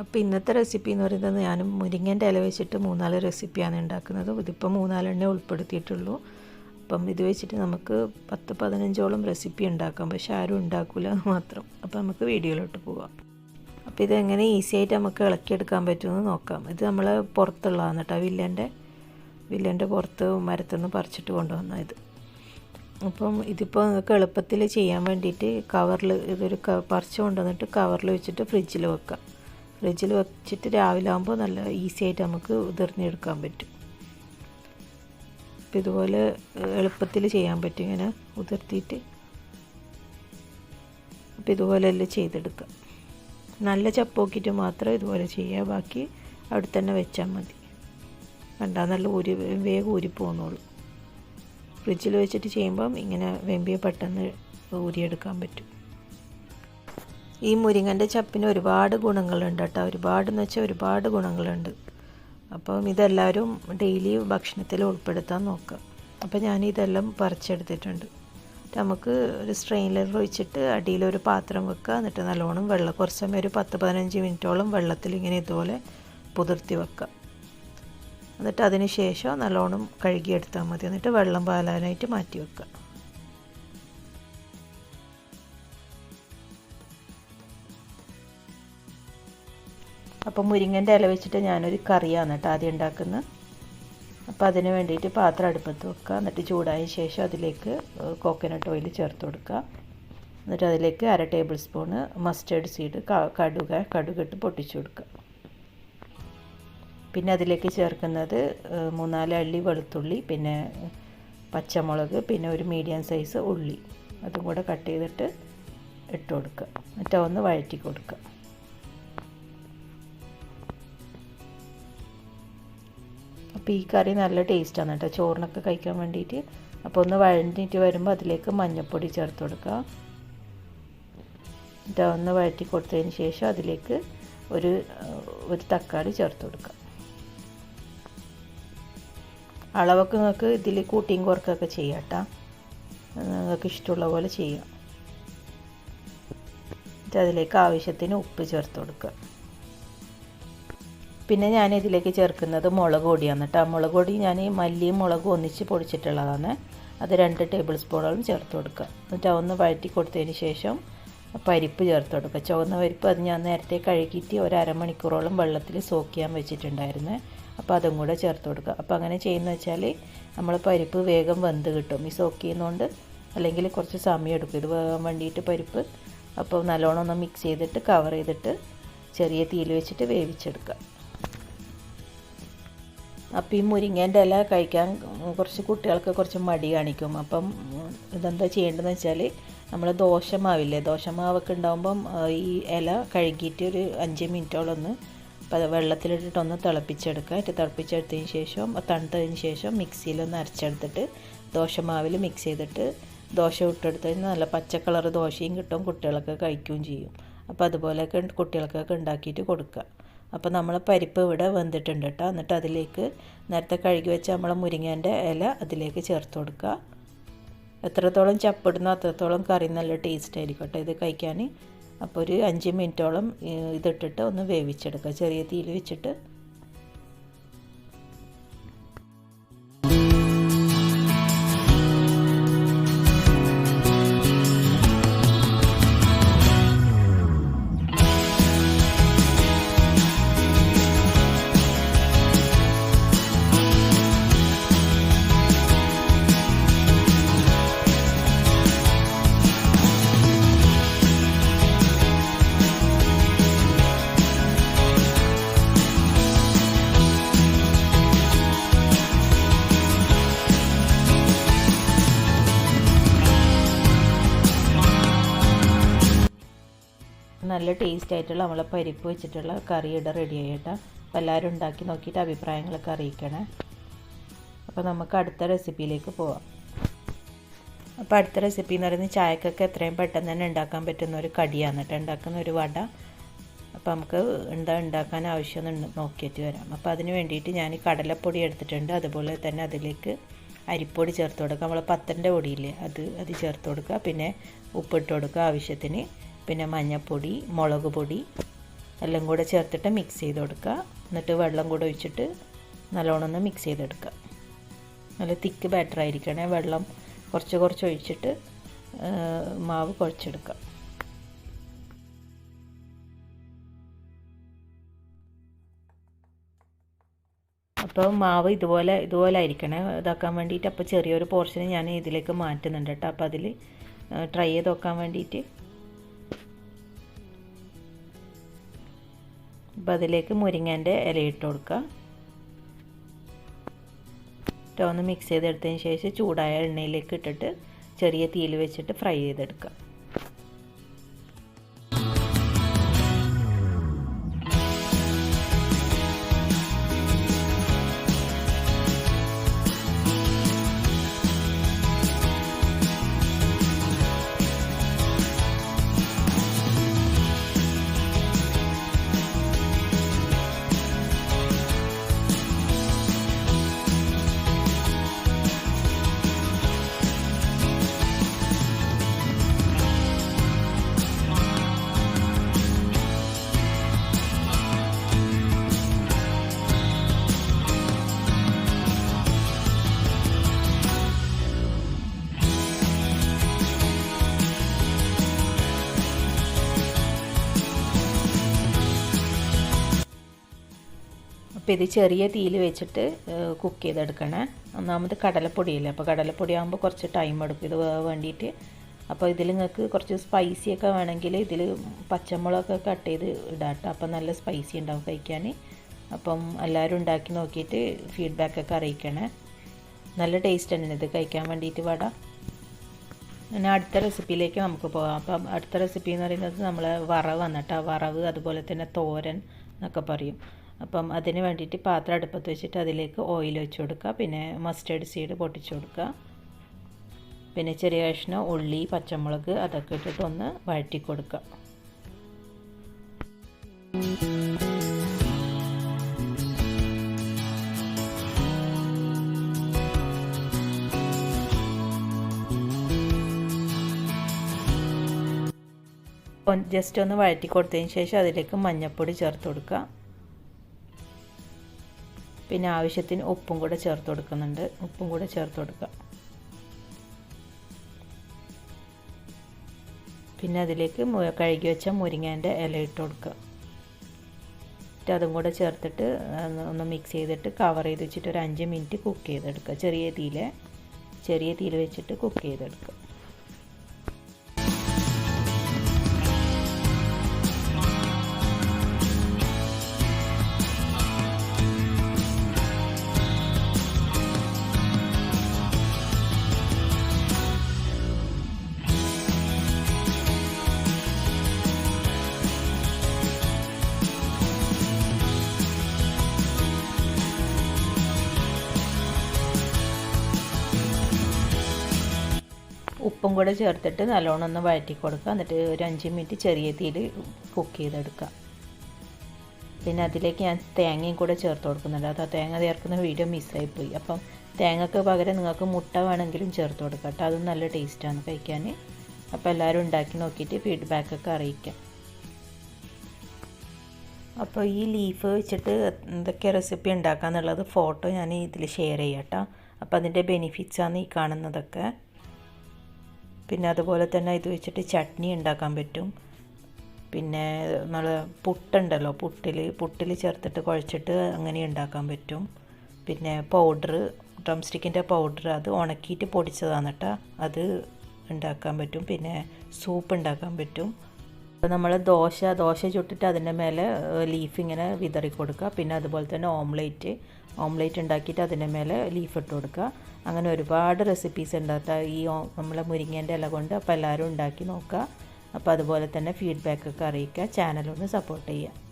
അപ്പോൾ ഇന്നത്തെ റെസിപ്പി എന്ന് പറയുന്നത് ഞാനും മുരിങ്ങേന്റെ ഇല വെച്ചിട്ട് മൂന്നാൽ റെസിപ്പിയാണ് ഉണ്ടാക്കുന്നത്. ഇതിപ്പോൾ മൂന്നാലെണ്ണേ ഉൾപ്പെടുത്തിയിട്ടുള്ളൂ. അപ്പം ഇത് വെച്ചിട്ട് നമുക്ക് പത്ത് പതിനഞ്ചോളം റെസിപ്പി ഉണ്ടാക്കാം. പക്ഷെ ആരും ഉണ്ടാക്കില്ല എന്ന് മാത്രം. അപ്പോൾ നമുക്ക് വീഡിയോയിലോട്ട് പോവാം. അപ്പോൾ ഇതെങ്ങനെ ഈസി ആയിട്ട് നമുക്ക് ഇളക്കിയെടുക്കാൻ പറ്റുമെന്ന് നോക്കാം. ഇത് നമ്മൾ പുറത്തുള്ളതാണ് കേട്ടോ വില്ലന്റെ വില്ലന്റെ പുറത്ത് മരത്തുനിന്ന് പറിച്ചിട്ട് കൊണ്ടുവന്ന ഇത്. അപ്പം ഇതിപ്പോൾ നിങ്ങൾക്ക് എളുപ്പത്തിൽ ചെയ്യാൻ വേണ്ടിയിട്ട് കവറിൽ ഇതൊരു പറിച്ച് കൊണ്ടുവന്നിട്ട് കവറിൽ വെച്ചിട്ട് ഫ്രിഡ്ജിൽ വെക്കാം. ഫ്രിഡ്ജിൽ വെച്ചിട്ട് രാവിലെ ആകുമ്പോൾ നല്ല ഈസി ആയിട്ട് നമുക്ക് ഉതിർന്നെടുക്കാൻ പറ്റും. അപ്പം ഇതുപോലെ എളുപ്പത്തിൽ ചെയ്യാൻ പറ്റും ഇങ്ങനെ ഉതിർത്തിയിട്ട്. അപ്പം ഇതുപോലെയെല്ലാം ചെയ്തെടുക്കാം. നല്ല ചപ്പോക്കിയിട്ട് മാത്രം ഇതുപോലെ ചെയ്യുക ബാക്കി അവിടെ തന്നെ വെച്ചാൽ മതി. കണ്ടാൽ നല്ല ഊരി വേഗം ഊരി പോകുന്നുള്ളൂ ഫ്രിഡ്ജിൽ വെച്ചിട്ട് ചെയ്യുമ്പം ഇങ്ങനെ വെമ്പിയെ പെട്ടെന്ന് ഊരിയെടുക്കാൻ പറ്റും. ഈ മുരിങ്ങന്റെ ചപ്പിന് ഒരുപാട് ഗുണങ്ങളുണ്ട് കേട്ടോ. ഒരുപാടെന്ന് വെച്ചാൽ ഒരുപാട് ഗുണങ്ങളുണ്ട്. അപ്പം ഇതെല്ലാവരും ഡെയിലി ഭക്ഷണത്തിൽ ഉൾപ്പെടുത്താൻ നോക്കുക. അപ്പോൾ ഞാൻ ഇതെല്ലാം പറിച്ചെടുത്തിട്ടുണ്ട്. നമുക്ക് ഒരു സ്ട്രെയിനർ ഒഴിച്ചിട്ട് അടിയിൽ ഒരു പാത്രം വെക്കുക. എന്നിട്ട് നല്ലോണം വെള്ളം കുറച്ച് സമയം ഒരു പത്ത് പതിനഞ്ച് മിനിറ്റോളം വെള്ളത്തിൽ ഇങ്ങനെ ഇതുപോലെ പുതിർത്തി വെക്കുക. എന്നിട്ട് അതിന് ശേഷം നല്ലോണം കഴുകിയെടുത്താൽ മതി. എന്നിട്ട് വെള്ളം പാലാനായിട്ട് മാറ്റി വെക്കുക. അപ്പം മുരിങ്ങന്റെ ഇല വെച്ചിട്ട് ഞാനൊരു കറിയാണ് കേട്ടോ ആദ്യം ഉണ്ടാക്കുന്നത്. അപ്പോൾ അതിന് വേണ്ടിയിട്ട് പാത്രം അടുപ്പത്ത് വെക്കുക. എന്നിട്ട് ചൂടായ ശേഷം അതിലേക്ക് കോക്കനട്ട് ഓയിൽ ചേർത്ത് കൊടുക്കുക. എന്നിട്ട് അതിലേക്ക് അര ടേബിൾ സ്പൂണ് മസ്റ്റേർഡ് സീഡ് കടുക കടുകിട്ട് പൊട്ടിച്ചു കൊടുക്കുക. പിന്നെ അതിലേക്ക് ചേർക്കുന്നത് മൂന്നാൽ അള്ളി വെളുത്തുള്ളി പിന്നെ പച്ചമുളക് പിന്നെ ഒരു മീഡിയം സൈസ് ഉള്ളി. അതും കൂടെ കട്ട് ചെയ്തിട്ട് ഇട്ട് കൊടുക്കുക. എന്നിട്ട് ഒന്ന് വഴറ്റി കൊടുക്കുക. അപ്പോൾ ഈ കറി നല്ല ടേസ്റ്റാണ് കേട്ടോ ചോറിനൊക്കെ കഴിക്കാൻ വേണ്ടിയിട്ട് അപ്പോൾ ഒന്ന് വഴഞ്ഞിട്ട് വരുമ്പോൾ അതിലേക്ക് മഞ്ഞൾപ്പൊടി ചേർത്ത് കൊടുക്കുക എന്നിട്ട് ഒന്ന് വഴറ്റി കൊടുത്തതിന് ശേഷം അതിലേക്ക് ഒരു ഒരു തക്കാളി ചേർത്ത് കൊടുക്കുക അളവൊക്കെ നിങ്ങൾക്ക് ഇതിൽ കൂട്ടിയും കുറക്കൊക്കെ ചെയ്യാം കേട്ടോ നിങ്ങൾക്ക് ഇഷ്ടമുള്ള പോലെ ചെയ്യാം. എന്നിട്ട് അതിലേക്ക് ആവശ്യത്തിന് ഉപ്പ് ചേർത്ത് കൊടുക്കുക പിന്നെ ഞാൻ ഇതിലേക്ക് ചേർക്കുന്നത് മുളക് പൊടിയാണ് കേട്ടോ. മുളക് പൊടി ഞാൻ മല്ലിയും മുളകും ഒന്നിച്ച് പൊടിച്ചിട്ടുള്ളതാണ്. അത് രണ്ട് ടേബിൾ സ്പൂണോളം ചേർത്ത് കൊടുക്കുക. എന്നിട്ട് ഒന്ന് വഴറ്റി കൊടുത്തതിന് ശേഷം പരിപ്പ് ചേർത്ത് കൊടുക്കുക. ചുവന്ന പരിപ്പ് അത് ഞാൻ നേരത്തെ കഴുകിയിട്ട് ഒരു അരമണിക്കൂറോളം വെള്ളത്തിൽ സോക്ക് ചെയ്യാൻ വെച്ചിട്ടുണ്ടായിരുന്നു. അപ്പോൾ അതും കൂടെ ചേർത്ത് കൊടുക്കുക. അപ്പോൾ അങ്ങനെ ചെയ്യുന്ന വെച്ചാൽ നമ്മൾ പരിപ്പ് വേഗം വെന്ത് കിട്ടും. ഈ സോക്ക് ചെയ്യുന്നതുകൊണ്ട് അല്ലെങ്കിൽ കുറച്ച് സമയം എടുക്കും. ഇത് വേകാൻ വേണ്ടിയിട്ട് പരിപ്പ് അപ്പോൾ നല്ലോണം ഒന്ന് മിക്സ് ചെയ്തിട്ട് കവർ ചെയ്തിട്ട് ചെറിയ തീയിൽ വെച്ചിട്ട് വേവിച്ചെടുക്കുക. അപ്പം ഈ മുരിങ്ങേന്റെ ഇല കഴിക്കാൻ കുറച്ച് കുട്ടികൾക്ക് കുറച്ച് മടി കാണിക്കും. അപ്പം ഇതെന്താ ചെയ്യേണ്ടതെന്ന് വെച്ചാൽ നമ്മൾ ദോശമാവില്ലേ ദോശമാവൊക്കെ ഉണ്ടാകുമ്പം ഈ ഇല കഴുകിയിട്ട് ഒരു അഞ്ച് മിനിറ്റോളം ഒന്ന് വെള്ളത്തിലിട്ടിട്ട് ഒന്ന് തിളപ്പിച്ചെടുക്കുക. എന്നിട്ട് തിളപ്പിച്ചെടുത്തതിന് ശേഷം തണുത്തതിന് ശേഷം മിക്സിയിലൊന്ന് അരച്ചെടുത്തിട്ട് ദോശമാവിൽ മിക്സ് ചെയ്തിട്ട് ദോശ ഇട്ടെടുത്തതിന് നല്ല പച്ച കളർ ദോശയും കിട്ടും കുട്ടികളൊക്കെ കഴിക്കുകയും ചെയ്യും. അപ്പോൾ അതുപോലെയൊക്കെ കുട്ടികൾക്കൊക്കെ ഉണ്ടാക്കിയിട്ട് കൊടുക്കുക. അപ്പോൾ നമ്മൾ പരിപ്പ് ഇവിടെ വെന്തിട്ടുണ്ട് കേട്ടോ. എന്നിട്ട് അതിലേക്ക് നേരത്തെ കഴുകി വെച്ച നമ്മളെ മുരിങ്ങേന്റെ ഇല അതിലേക്ക് ചേർത്ത് കൊടുക്കുക. എത്രത്തോളം ചപ്പിടുന്നോ അത്രത്തോളം കറി നല്ല ടേസ്റ്റ് ആയിരിക്കും കേട്ടോ ഇത് കഴിക്കാൻ. അപ്പോൾ ഒരു അഞ്ച് മിനിറ്റോളം ഇതിട്ടിട്ട് ഒന്ന് വേവിച്ചെടുക്കുക. ചെറിയ തീയിൽ വെച്ചിട്ട് നല്ല ടേസ്റ്റ് ആയിട്ടുള്ള നമ്മളെ പരിപ്പ് വെച്ചിട്ടുള്ള കറിയുടെ റെഡി ആയിട്ടാ അപ്പോൾ എല്ലാവരും ഉണ്ടാക്കി നോക്കിയിട്ട് അഭിപ്രായങ്ങളൊക്കെ അറിയിക്കണേ. അപ്പോൾ നമുക്ക് അടുത്ത റെസിപ്പിയിലേക്ക് പോവാം. അപ്പോൾ അടുത്ത റെസിപ്പി എന്ന് പറയുന്നത് ചായക്കൊക്കെ എത്രയും പെട്ടെന്ന് തന്നെ ഉണ്ടാക്കാൻ പറ്റുന്ന ഒരു കടിയാണ് കേട്ടോ. ഉണ്ടാക്കുന്ന ഒരു വട. അപ്പോൾ നമുക്ക് എന്താ ഉണ്ടാക്കാൻ ആവശ്യമെന്ന് നോക്കിയിട്ട് വരാം. അപ്പോൾ അതിന് വേണ്ടിയിട്ട് ഞാൻ ഈ കടലപ്പൊടി എടുത്തിട്ടുണ്ട്. അതുപോലെ തന്നെ അതിലേക്ക് അരിപ്പൊടി ചേർത്ത് കൊടുക്കുക നമ്മൾ പത്തന്റെ പൊടിയില്ലേ അത് അത് ചേർത്ത് കൊടുക്കുക. പിന്നെ ഉപ്പിട്ട് കൊടുക്കുക ആവശ്യത്തിന്. പിന്നെ മഞ്ഞൾപ്പൊടി മുളക് പൊടി എല്ലാം കൂടെ ചേർത്തിട്ട് മിക്സ് ചെയ്ത് കൊടുക്കുക. എന്നിട്ട് വെള്ളം കൂടെ ഒഴിച്ചിട്ട് നല്ലോണം ഒന്ന് മിക്സ് ചെയ്തെടുക്കുക നല്ല തിക്ക് ബാറ്റർ ആയിരിക്കണേ. വെള്ളം കുറച്ച് കുറച്ച് ഒഴിച്ചിട്ട് മാവ് കുഴച്ചെടുക്കുക. അപ്പോൾ മാവ് ഇതുപോലെ ഇതുപോലെ ആയിരിക്കണേ. ഇതാക്കാൻ വേണ്ടിയിട്ട് അപ്പോൾ ചെറിയൊരു പോർഷൻ ഞാൻ ഇതിലേക്ക് മാറ്റുന്നുണ്ട് കേട്ടോ. അപ്പോൾ അതിൽ ട്രൈ ചെയ്ത് നോക്കാൻ വേണ്ടിയിട്ട് അപ്പോൾ അതിലേക്ക് മുരിങ്ങേന്റെ ഇല ഇട്ട് കൊടുക്കുക ഒന്ന് മിക്സ് ചെയ്തെടുത്തതിന് ശേഷം ചൂടായ എണ്ണയിലേക്ക് ഇട്ടിട്ട് ചെറിയ തീയിൽ വെച്ചിട്ട് ഫ്രൈ ചെയ്തെടുക്കുക അപ്പോൾ ഇത് ചെറിയ തീയിൽ വെച്ചിട്ട് കുക്ക് ചെയ്തെടുക്കണേ. ഒന്നാമത് കടലപ്പൊടിയല്ലേ അപ്പോൾ കടലപ്പൊടി ആകുമ്പോൾ കുറച്ച് ടൈം എടുക്കും. ഇത് വേണ്ടിയിട്ട്. അപ്പോൾ ഇതിൽ നിങ്ങൾക്ക് കുറച്ച് സ്പൈസിയൊക്കെ വേണമെങ്കിൽ ഇതിൽ പച്ചമുളകൊക്കെ കട്ട് ചെയ്ത് ഇടാട്ടോ അപ്പോൾ നല്ല സ്പൈസി ഉണ്ടാവും കഴിക്കാൻ. അപ്പം എല്ലാവരും ഉണ്ടാക്കി നോക്കിയിട്ട് ഫീഡ്ബാക്കൊക്കെ അറിയിക്കണേ. നല്ല ടേസ്റ്റ് തന്നെ ഇത് കഴിക്കാൻ വേണ്ടിയിട്ട് വട. പിന്നെ അടുത്ത റെസിപ്പിയിലേക്ക് നമുക്ക് പോകാം. അപ്പം അടുത്ത റെസിപ്പി എന്ന് പറയുന്നത് നമ്മൾ വറവ് വന്നിട്ട് വറവ് അതുപോലെ തന്നെ തോരൻ എന്നൊക്കെ പറയും. അപ്പം അതിന് വേണ്ടിയിട്ട് പാത്രം അടുപ്പത്ത് വെച്ചിട്ട് അതിലേക്ക് ഓയിൽ വെച്ച് കൊടുക്കുക. പിന്നെ മസ്റ്റേർഡ് സീഡ് പൊട്ടിച്ച് കൊടുക്കുക. പിന്നെ ചെറിയ കഷ്ണം ഉള്ളി പച്ചമുളക് അതൊക്കെ ഇട്ടിട്ട് ഒന്ന് വഴറ്റി കൊടുക്കുക. ജസ്റ്റ് ഒന്ന് വഴറ്റി കൊടുത്തതിന് ശേഷം അതിലേക്ക് മഞ്ഞൾപ്പൊടി ചേർത്ത് കൊടുക്കുക. പിന്നെ ആവശ്യത്തിന് ഉപ്പും കൂടെ ചേർത്ത് കൊടുക്കുന്നുണ്ട്. ഉപ്പും കൂടെ ചേർത്ത് കൊടുക്കുക. പിന്നെ അതിലേക്ക് കഴുകി വെച്ച മുരിങ്ങേന്റെ ഇല ഇട്ട് കൊടുക്കുക. എന്നിട്ട് അതും കൂടെ ചേർത്തിട്ട് ഒന്ന് മിക്സ് ചെയ്തിട്ട് കവർ ചെയ്ത് വെച്ചിട്ട് ഒരു അഞ്ച് മിനിറ്റ് കുക്ക് ചെയ്തെടുക്കുക. ചെറിയ തീയിൽ ചെറിയ തീയിൽ വെച്ചിട്ട് കുക്ക് ചെയ്തെടുക്കുക. ഉപ്പും കൂടെ ചേർത്തിട്ട് നല്ലോണം ഒന്ന് വഴറ്റി കൊടുക്കുക. എന്നിട്ട് ഒരു അഞ്ച് മിനിറ്റ് ചെറിയ തീയിൽ കുക്ക് ചെയ്തെടുക്കുക. പിന്നെ അതിലേക്ക് ഞാൻ തേങ്ങയും കൂടെ ചേർത്ത് കൊടുക്കുന്നുണ്ട്. അത് ആ തേങ്ങ ചേർക്കുന്ന വീഡിയോ മിസ്സായിപ്പോയി. അപ്പം തേങ്ങക്ക് പകരം നിങ്ങൾക്ക് മുട്ട വേണമെങ്കിലും ചേർത്ത് കൊടുക്കാം കേട്ടോ. അതും നല്ല ടേസ്റ്റാണ് കഴിക്കാൻ. അപ്പോൾ എല്ലാവരും ഉണ്ടാക്കി നോക്കിയിട്ട് ഫീഡ്ബാക്കൊക്കെ അറിയിക്കാം. അപ്പോൾ ഈ ലീഫ് വെച്ചിട്ട് എന്തൊക്കെ റെസിപ്പി ഉണ്ടാക്കാന്നുള്ളത് ഫോട്ടോ ഞാൻ ഇതിൽ ഷെയർ ചെയ്യാം കേട്ടോ. അപ്പോൾ അതിന്റെ ബെനിഫിറ്റ്സാണ് ഈ കാണുന്നതൊക്കെ. പിന്നെ അതുപോലെ തന്നെ ഇത് വെച്ചിട്ട് ചട്നി ഉണ്ടാക്കാൻ പറ്റും. പിന്നെ നമ്മൾ പുട്ടുണ്ടല്ലോ പുട്ടിൽ പുട്ടിൽ ചേർത്തിട്ട് കുഴച്ചിട്ട് അങ്ങനെ ഉണ്ടാക്കാൻ പറ്റും. പിന്നെ പൗഡർ ഡ്രം സ്റ്റിക്കിന്റെ പൗഡർ അത് ഉണക്കിയിട്ട് പൊടിച്ചതാണ് കേട്ടോ അത് ഉണ്ടാക്കാൻ പറ്റും. പിന്നെ സൂപ്പ് ഉണ്ടാക്കാൻ പറ്റും. അപ്പോൾ നമ്മൾ ദോശ ദോശ ചുട്ടിട്ട് അതിന്റെ മേലെ ലീഫ് ഇങ്ങനെ വിതറി കൊടുക്കുക പിന്നെ അതുപോലെ തന്നെ ഓംലേറ്റ് ഓംലേറ്റ് ഉണ്ടാക്കിയിട്ട് അതിന്റെ മേലെ ലീഫ് ഇട്ട് കൊടുക്കുക. അങ്ങനെ ഒരുപാട് റെസിപ്പീസ് ഉണ്ടാക്കുക ഈ നമ്മളെ മുരിങ്ങേന്റെ ഇല കൊണ്ട് അപ്പോൾ എല്ലാവരും ഉണ്ടാക്കി നോക്കുക. അപ്പോൾ അതുപോലെ തന്നെ ഫീഡ്ബാക്കൊക്കെ അറിയിക്കുക. ചാനലൊന്ന് സപ്പോർട്ട് ചെയ്യുക.